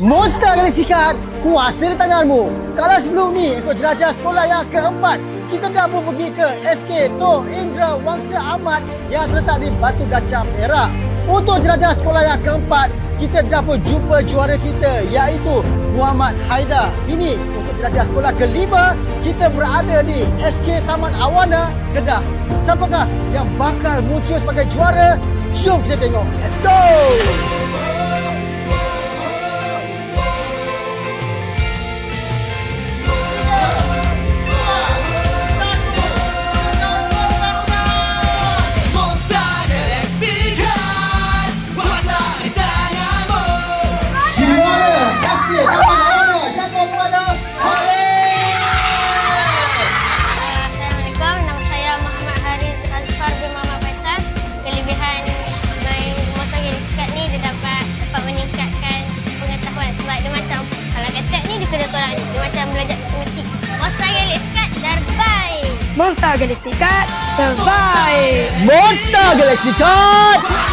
Monster Galaxy Card kuasa di tanganmu. Kalau sebelum ni untuk jelajah sekolah yang keempat, kita dah pun pergi ke SK Tok Indra Wangsa Ahmad yang terletak di Batu Gacah Perak. Untuk jelajah sekolah yang keempat, kita dah pun jumpa juara kita iaitu Muhammad Haidar. Ini untuk jelajah sekolah kelima, kita berada di SK Taman Awana, Kedah. Siapakah yang bakal muncul sebagai juara? Jom kita tengok. Let's go! olacakmış. Monster Galaxy Cat Survive. Monster Galaxy Cat Survive. Monster Galaxy Cat.